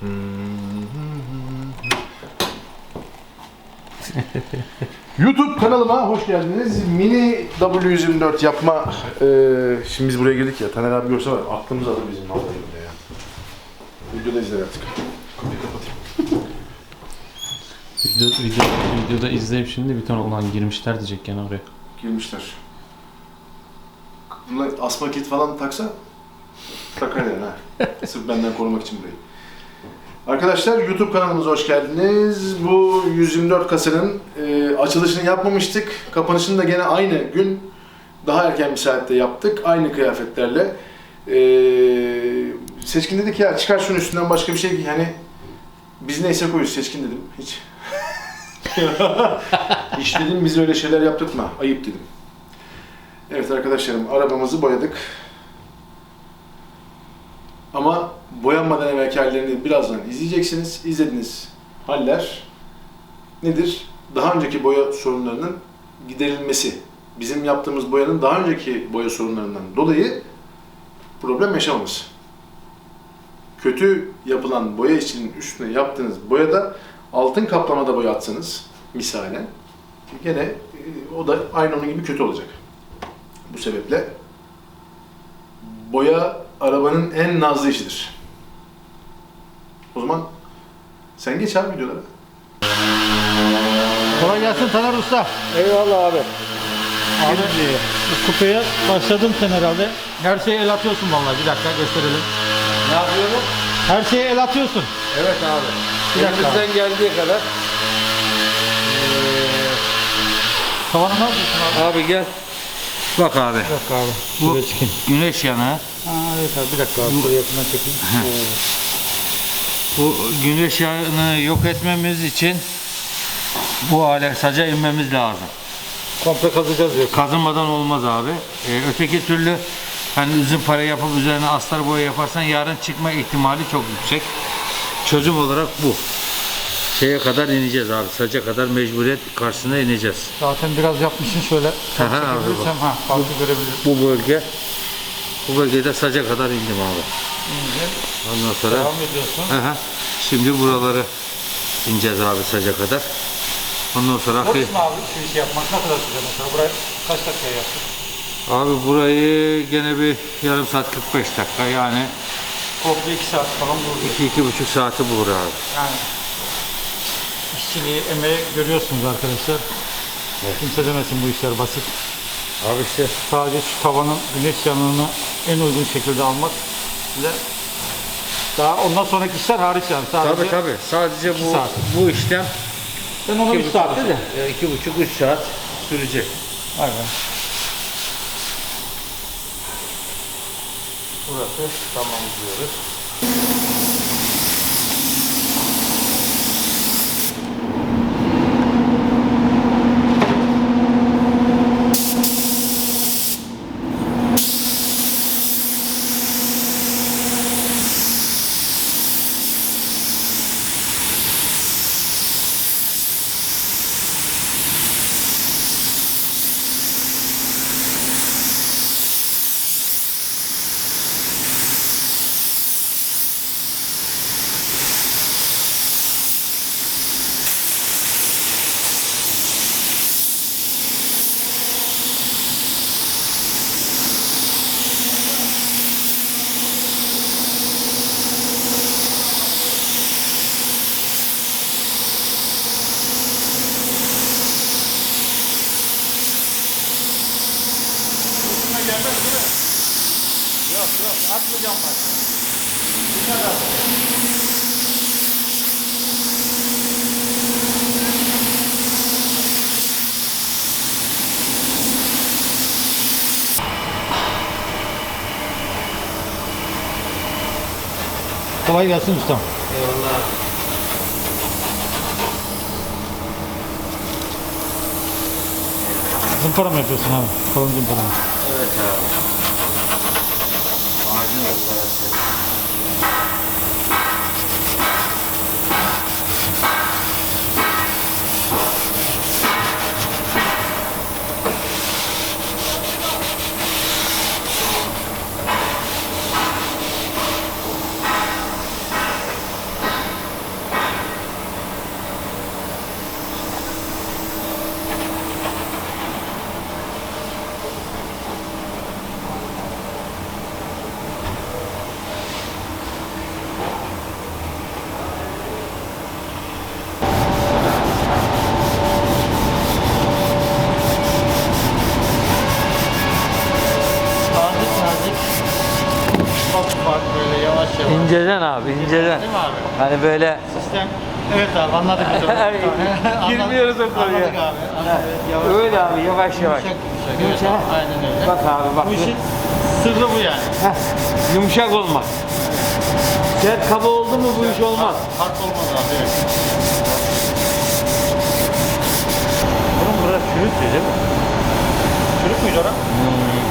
YouTube kanalıma hoş geldiniz. Mini W124 yapma... Eee şimdi biz buraya girdik ya, Taner abi görse var, aklımız alır bizim vallahi billahi ya. Videoda izler artık. Kapıyı kapatayım. Video, video, videoda izleyip şimdi bir tane olan girmişler diyecek gene oraya. Girmişler. Bunlar asma kit falan taksa takar yani ha. Sırf benden korumak için burayı. Arkadaşlar YouTube kanalımıza hoş geldiniz. Bu 124 kasanın e, açılışını yapmamıştık. Kapanışını da gene aynı gün daha erken bir saatte yaptık. Aynı kıyafetlerle. E, Seçkin dedi ki ya çıkar şunun üstünden başka bir şey giy. Hani biz neyse koyuz Seçkin dedim. Hiç. Hiç dedim biz öyle şeyler yaptırtma. Ayıp dedim. Evet arkadaşlarım arabamızı boyadık. Ama boyanmadan evvelki hallerini birazdan izleyeceksiniz. İzlediğiniz haller nedir? Daha önceki boya sorunlarının giderilmesi. Bizim yaptığımız boyanın daha önceki boya sorunlarından dolayı problem yaşamamız. Kötü yapılan boya için üstüne yaptığınız boyada altın kaplamada boya atsanız misalen gene e, o da aynı onun gibi kötü olacak. Bu sebeple boya arabanın en nazlı işidir. O zaman sen geç abi videolara. Kolay gelsin Taner Usta. Eyvallah abi. Abi bu kupeye başladın sen herhalde. Her şeye el atıyorsun vallahi. Bir dakika gösterelim. Ne yapıyorum? Her şeye el atıyorsun. Evet abi. Bir dakika. Elimizden geldiği kadar. Tavanı ne yapıyorsun abi? Abi gel. Bak abi. Bir dakika abi. Bu Şuraya çıkayım. güneş yanağı. Ha, evet abi bir dakika abi. Şuraya yakından çekeyim. Bu güneş yanığını yok etmemiz için bu hale saca inmemiz lazım. Komple kazacağız diyor. Kazınmadan olmaz abi. Ee, öteki türlü hani üzüm para yapıp üzerine astar boya yaparsan yarın çıkma ihtimali çok yüksek. Çözüm olarak bu. Şeye kadar ineceğiz abi. Saca kadar mecburiyet karşısına ineceğiz. Zaten biraz yapmışsın şöyle. Aha, abi bak. Ha farkı görebilirim. Bu bölge bu bölgede saca kadar indim abi. Ondan sonra Devam ediyorsun. Aha. Şimdi buraları ineceğiz abi saca kadar. Ondan sonra mi abi şu işi yapmak? Ne kadar süre mesela? Burayı kaç dakikaya yaptık? abi burayı gene bir yarım saat 45 dakika yani Komple 2 saat falan durdu. iki iki buçuk saati bulur abi. Yani işçiliği, emeği görüyorsunuz arkadaşlar. Kimse demesin bu işler basit. Abi işte Sadece şu tavanın güneş yanığını en uygun şekilde almak ve daha ondan sonraki işler hariç yani. Sadece tabi tabi sadece bu saat. bu işlem Ben ona iki 3 buçuk, saatte de. e, iki buçuk üç saat sürecek. Aynen. Burası tamam diyoruz. Kolay gelsin ustam. Eyvallah. Zımpara mı yapıyorsun abi? Kalın zımpara mı? Evet abi. Macun ızgarası. İnceden abi inceden. Değil mi abi? Hani böyle Sistem. Evet abi anladık biz onu. Girmiyoruz o konuya. Anladık abi. Anladık. Yavaş. öyle abi yavaş yavaş. Yumuşak yumuşak. Evet, aynen öyle. Bak abi bak. Bu işin sırrı bu yani. Heh, yumuşak olmak. Sert kaba oldu mu bu iş olmaz. Hard olmaz abi. Evet. Bunun burası çürüktü değil mi? Çürük müydü orası? Sarı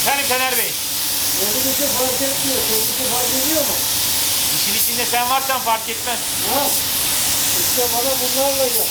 Efendim Taner Bey, Kendisi fark etmiyor. Kendisi fark ediyor mu? işin içinde sen varsan fark etmez. Ha? İşte bana bunlarla gel.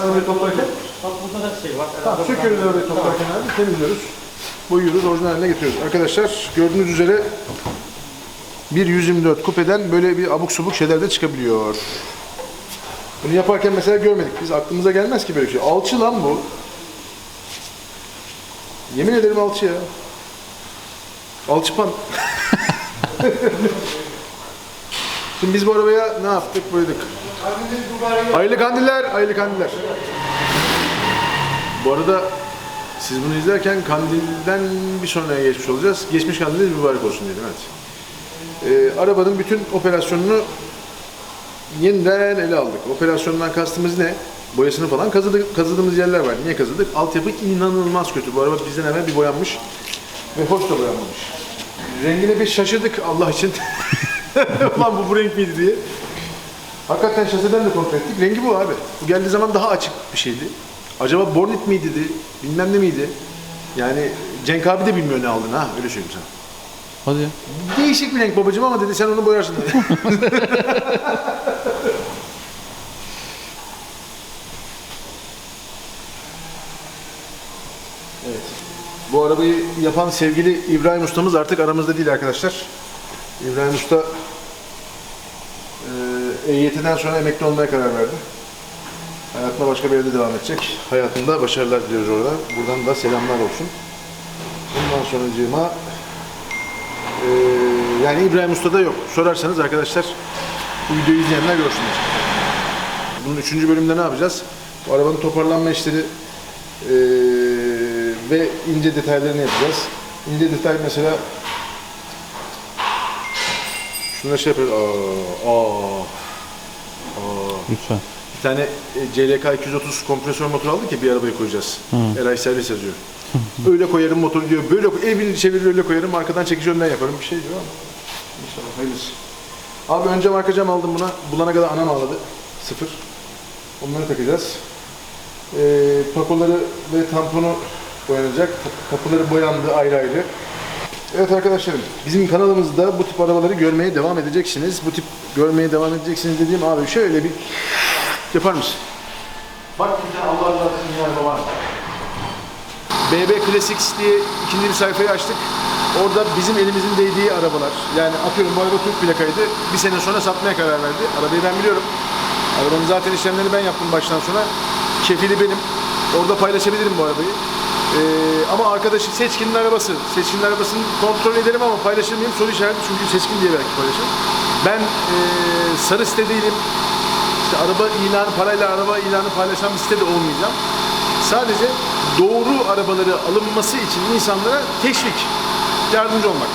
Arabayı toplarken. Bak burada da şey var. Tamam, söküyoruz arabayı toplarken abi, temizliyoruz. Boyuyoruz, orijinal haline getiriyoruz. Arkadaşlar gördüğünüz üzere bir 124 kupeden böyle bir abuk subuk şeyler de çıkabiliyor. Bunu yaparken mesela görmedik. Biz aklımıza gelmez ki böyle bir şey. Alçı lan bu. Yemin ederim alçı ya. Alçıpan. Şimdi biz bu arabaya ne yaptık? Boyadık. Hayırlı kandiller, hayırlı kandiller. Bu arada siz bunu izlerken kandilden bir sonraya geçmiş olacağız. Geçmiş kandiliniz mübarek olsun diyelim evet. Ee, arabanın bütün operasyonunu yeniden ele aldık. Operasyondan kastımız ne? Boyasını falan kazıdık, kazıdığımız yerler var. Niye kazıdık? Altyapı inanılmaz kötü. Bu araba bizden evvel bir boyanmış ve hoş da boyanmamış. Rengine bir şaşırdık Allah için. Ulan bu bu renk miydi diye. Hakikaten şaseden de kontrol ettik. Rengi bu abi. Bu geldiği zaman daha açık bir şeydi. Acaba Bornit miydi dedi, bilmem ne miydi? Yani Cenk abi de bilmiyor ne aldığını ha, öyle söyleyeyim sana. Hadi ya. Değişik bir renk babacığım ama dedi sen onu boyarsın dedi. evet. Bu arabayı yapan sevgili İbrahim Usta'mız artık aramızda değil arkadaşlar. İbrahim Usta eee EYT'den sonra emekli olmaya karar verdi. Hayatına başka bir yerde devam edecek. Hayatında başarılar diliyoruz orada. Buradan da selamlar olsun. Bundan sonracığıma ee, yani İbrahim Usta'da yok. Sorarsanız arkadaşlar bu videoyu izleyenler görsünler. Bunun üçüncü bölümde ne yapacağız? Bu arabanın toparlanma işleri ee, ve ince detaylarını yapacağız. İnce detay mesela şunları şey yapıyoruz. Aa, aa, aa. Lütfen. Bir tane e, CLK 230 kompresör motor aldık ya bir arabaya koyacağız. Eray servis yazıyor. öyle koyarım motoru diyor. Böyle evini çevirir öyle koyarım. Arkadan çekiş önden yaparım. Bir şey diyor ama. İnşallah hayırlısı. Abi ön cam arka cam aldım buna. Bulana kadar anam ağladı. Sıfır. Onları takacağız. Ee, pakoları ve tamponu boyanacak. Kapıları boyandı ayrı ayrı. Evet arkadaşlarım, bizim kanalımızda bu tip arabaları görmeye devam edeceksiniz. Bu tip görmeye devam edeceksiniz dediğim abi şöyle bir yapar mısın? Bak bir Allah Allah araba var. BB Classics diye ikinci bir sayfayı açtık. Orada bizim elimizin değdiği arabalar. Yani atıyorum bu araba Türk plakaydı. Bir sene sonra satmaya karar verdi. Arabayı ben biliyorum. Arabanın zaten işlemlerini ben yaptım baştan sona. Kefili benim. Orada paylaşabilirim bu arabayı. Ee, ama arkadaşı Seçkin'in arabası. Seçkin'in arabasını kontrol ederim ama paylaşır mıyım? Soru işareti çünkü Seçkin diye belki paylaşırım. Ben ee, sarı site değilim. İşte araba ilanı, parayla araba ilanı paylaşan bir site olmayacağım. Sadece doğru arabaları alınması için insanlara teşvik, yardımcı olmak.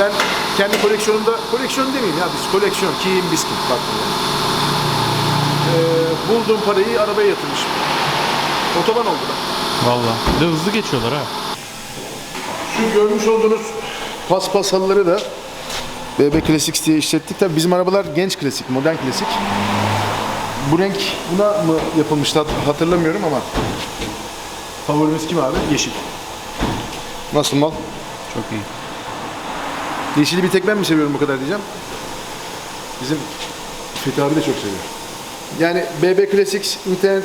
Ben kendi koleksiyonumda, koleksiyon demeyeyim ya biz koleksiyon, kiyim, biskin bak. Ee, bulduğum parayı arabaya yatırmışım. Otoban oldu da. Valla. Bir de hızlı geçiyorlar ha. Şu görmüş olduğunuz paspas halıları da BB Classics diye işlettik. Tabii bizim arabalar genç klasik, modern klasik. Bu renk buna mı yapılmıştı hat- hatırlamıyorum ama favorimiz kim abi? Yeşil. Nasıl mal? Çok iyi. Yeşili bir tek ben mi seviyorum bu kadar diyeceğim. Bizim Fethi abi de çok seviyor. Yani BB Classics internet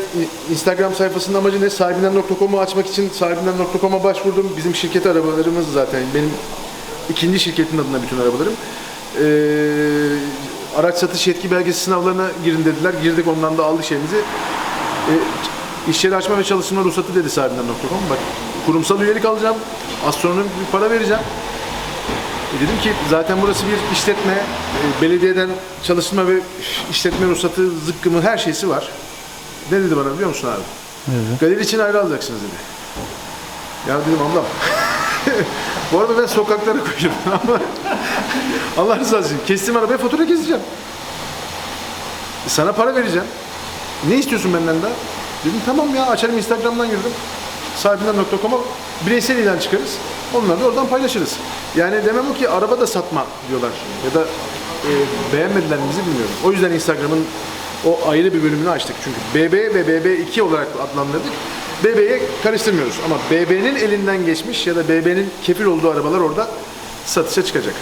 Instagram sayfasının amacı ne? Sahibinden.com'u açmak için sahibinden.com'a başvurdum. Bizim şirket arabalarımız zaten. Benim ikinci şirketin adına bütün arabalarım. Ee, araç satış yetki belgesi sınavlarına girin dediler. Girdik ondan da aldık şeyimizi. Ee, iş yeri açma ve çalıştırma ruhsatı dedi sahibinden.com. Bak kurumsal üyelik alacağım. Astronomik bir para vereceğim. E dedim ki zaten burası bir işletme, e, belediyeden çalışma ve işletme ruhsatı, zıkkımı her şeysi var. Ne dedi bana biliyor musun abi? Dedi? Galeri için ayrı alacaksınız dedi. Ya dedim ablam. Bu arada ben sokaklara koyuyorum ama Allah rızası için kestiğim arabaya fatura keseceğim. Sana para vereceğim. Ne istiyorsun benden daha? Dedim tamam ya açarım Instagram'dan girdim. Sahibinden.com'a bireysel ilan çıkarız. Onları da oradan paylaşırız. Yani demem o ki araba da satma diyorlar. Ya da e, beğenmediler bilmiyorum. O yüzden Instagram'ın o ayrı bir bölümünü açtık. Çünkü BB ve BB2 olarak adlandırdık. BB'ye karıştırmıyoruz. Ama BB'nin elinden geçmiş ya da BB'nin kefil olduğu arabalar orada satışa çıkacak.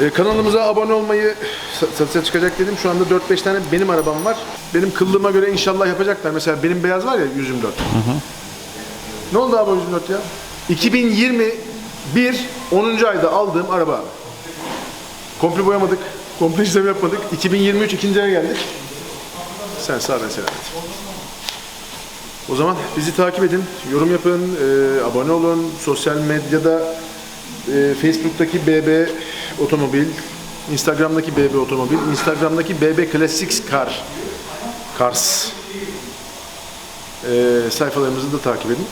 Ee, kanalımıza abone olmayı sa- satışa çıkacak dedim. Şu anda 4-5 tane benim arabam var. Benim kıllığıma göre inşallah yapacaklar. Mesela benim beyaz var ya 124. Ne oldu abi o 124 ya? 2021 10. ayda aldığım araba abi. Komple boyamadık. Komple işlem yapmadık. 2023 ikinci aya geldik. Sen sağ ben selamet. O zaman bizi takip edin, yorum yapın, e, abone olun. Sosyal medyada e, Facebook'taki BB Otomobil, Instagram'daki BB Otomobil, Instagram'daki BB Classics Car, Cars e, sayfalarımızı da takip edin.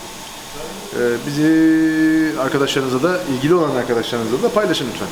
E, bizi arkadaşlarınıza da, ilgili olan arkadaşlarınıza da paylaşın lütfen.